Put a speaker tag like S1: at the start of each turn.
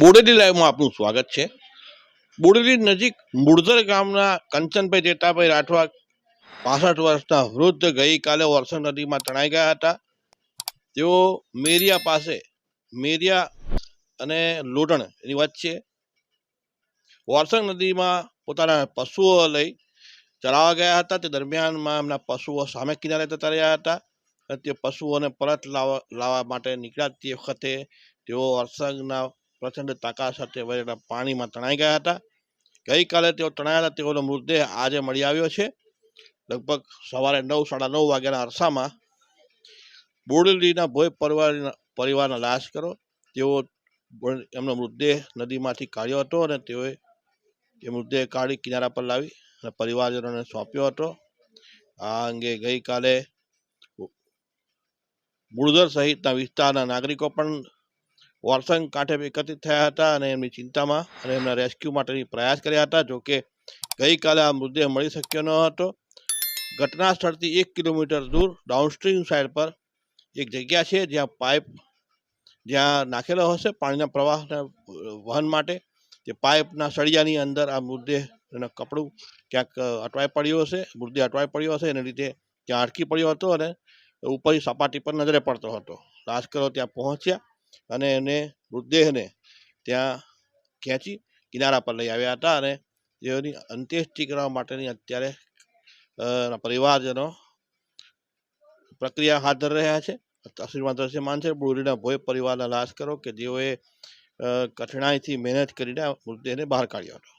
S1: બોડેલી લાઈવમાં આપનું સ્વાગત છે. બોડેલી નજીક મૂળધર ગામના કંચનભાઈ જેટાભાઈ રાઠવા પાસઠ વર્ષના વૃદ્ધ ગઈકાલે વરસંગ નદીમાં તણાઈ ગયા હતા. તેઓ મેરિયા પાસે, મેરિયા અને લોટણ એની વચ્ચે વરસંગ નદીમાં પોતાના પશુઓ લઈ ચરાવવા ગયા હતા. તે દરમિયાનમાં એમના પશુઓ સામે કિનારે જતા રહ્યા હતા તે પશુઓને પરત લાવવા લાવવા માટે નીકળ્યા તે વખતે તેઓ વરસાદના પ્રચંડ તાકાત સાથે વહેલા પાણીમાં તણાઈ ગયા હતા. ગઈકાલે તેઓ તણાયા હતા તેઓનો મૃતદેહ આજે મળી આવ્યો છે. લગભગ સવારે નવ, સાડા નવ વાગ્યાના અરસામાં બોડલીના ભોય પરિવારના પરિવારના લાશ કરો. તેઓ એમનો મૃતદેહ નદીમાંથી કાઢ્યો હતો અને તેઓએ એ મૃતદેહ કાઢી કિનારા પર લાવી અને પરિવારજનોને સોંપ્યો હતો. આ અંગે ગઈકાલે મુળધર સહિતના વિસ્તારના નાગરિકો પણ વરસંગ કાંઠે એકત્રિત થયા હતા અને એમની ચિંતામાં અને એમના રેસ્ક્યુ માટેની પ્રયાસ કર્યા હતા. જોકે ગઈકાલે આ મૃતદેહ મળી શક્યો ન હતો. ઘટના સ્થળથી એક કિલોમીટર દૂર ડાઉનસ્ટ્રીમ સાઈડ પર એક જગ્યા છે જ્યાં પાઇપ જ્યાં નાખેલો હશે પાણીના પ્રવાહને વહન માટે. તે પાઇપના સળિયાની અંદર આ મૃતદેહ એનું કપડું ક્યાંક અટવાઈ પડ્યું હશે, મૃતદેહ અટવાઈ પડ્યો હશે, એના લીધે ત્યાં અટકી પડ્યો હતો અને ઉપરની સપાટી પર નજરે પડતો હતો. લાશ્કરો ત્યાં પહોંચ્યા. અને એને મૃતદેહને ત્યાં ખેંચી કિનારા પર લઈ આવ્યા હતા અને તેઓની અંત્યેષ્ટિ કરવા માટેની અત્યારે પરિવારજનો પ્રક્રિયા હાથ ધરી રહ્યા છે. આશીર્વાદ દ્રશ્ય છે. બુરીના ભોય પરિવારના લાશ કરો કે જેઓએ કઠિનાઈથી મહેનત કરીને મૃતદેહને બહાર કાઢ્યો હતો.